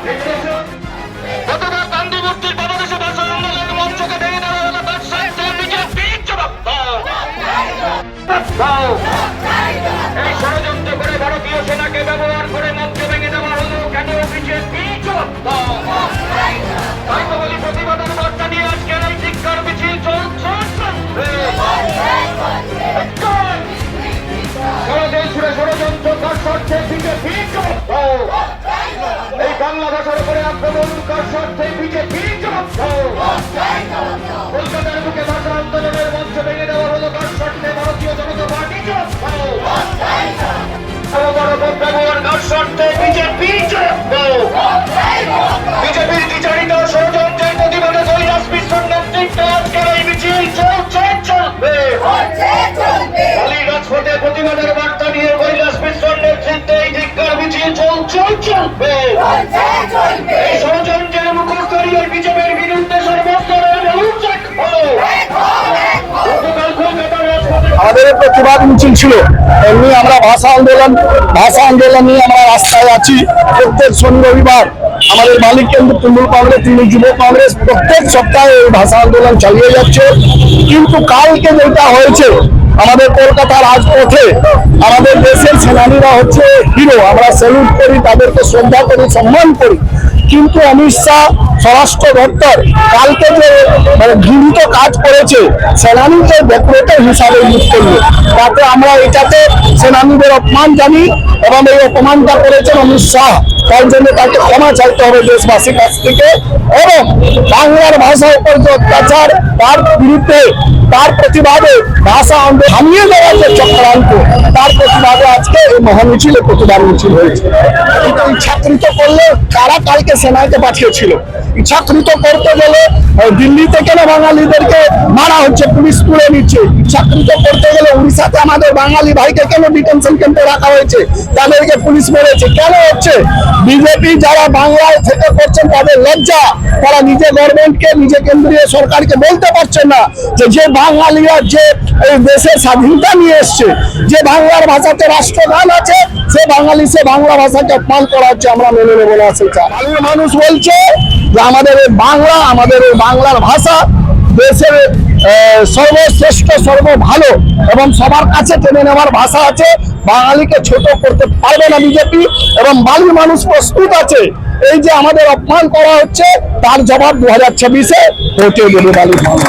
বাংলাদেশে এই করে আক্রমণ। চলবে। ষড়যন্ত্রের ওই বিজেপির বিরুদ্ধে সর্বস্তরের আমাদের প্রতিবাদ মিছিল ছিল। এমনি আমরা ভাষা আন্দোলন ভাষা আন্দোলন নিয়ে আমরা রাস্তায় আছি। প্রত্যেক শনি রবিবার আমাদের মালিক কেন্দ্র তৃণমূল কংগ্রেস তৃণমূল যুব কংগ্রেস প্রত্যেক সপ্তাহে এই ভাষা আন্দোলন চালিয়ে যাচ্ছে। কিন্তু কালকে যেটা হয়েছে আমাদের কলকাতা রাজপথে আমাদের দেশের সেনানীরা হচ্ছে হিরো। আমরা স্যালুট করি, তাদেরকে শ্রদ্ধা করি, সম্মান করি। কিন্তু অমিত শাহ, স্বরাষ্ট্র দপ্তর কালকে যে মানে ঘৃণিত কাজ করেছে, সেনানীকে ডেকোরেটর হিসাবে ইউজ করল তাতে আমরা এটাতে সেনানীদের অপমান জানি এবং এই অপমানটা করেছেন অমিত শাহ। তার জন্য তাকে ক্ষমা চাইতে হবে দেশবাসীর কাছ থেকে এবং বাংলার ভাষার উপর যে অত্যাচার, তার বিরুদ্ধে, তার প্রতিবাদে ভাষা আন্দোলন থামিয়ে দেওয়ার যে চক্রান্ত, তার প্রতিবাদে আজকে এই মহামিছিলে প্রতিবাদ মিছিল হয়েছে। কিন্তু ইচ্ছাকৃত করলে কারা কালকে সেনাকে পাঠিয়েছিল? ইচ্ছাকৃত করতে গেলে দিল্লিতে দিল্লি থেকে না বাঙালিদেরকে মারা হচ্ছে, পুলিশ তুলে নিচ্ছে। ইচ্ছাকৃত করতে গেলে উড়িষ্যাতে আমাদের বাঙালি ভাইকে কেন ডিটেনশন ক্যাম্পে রাখা হয়েছে? তাদেরকে পুলিশ মেরেছে। কেন হচ্ছে? বিজেপি যারা বাংলায় থেকে করছেন তাদের লজ্জা। তারা নিজে গভর্নমেন্টকে নিজে কেন্দ্রীয় সরকারকে বলতে পারছেন না যে যে বাঙালিরা যে এই দেশের স্বাধীনতা নিয়ে এসছে, যে বাংলার ভাষাতে রাষ্ট্রগান আছে, সে বাঙালি, সে বাংলা ভাষাকে অপমান করা হচ্ছে, আমরা মেনে নেব না সেটা বাঙালির মানুষ বলছে যে আমাদের এই বাংলা, আমাদের এই বাংলার ভাষা দেশের সর্বশ্রেষ্ঠ সর্ব ভালো এবং সবার কাছে টেনে নেওয়ার ভাষা আছে। বাঙালিকে ছোট করতে পারবে না বিজেপি এবং বালি মানুষ প্রস্তুত আছে। এই যে আমাদের অপমান করা হচ্ছে, তার জবাব দু হাজার ছাব্বিশে ভোটে গেলে বালি মানুষ।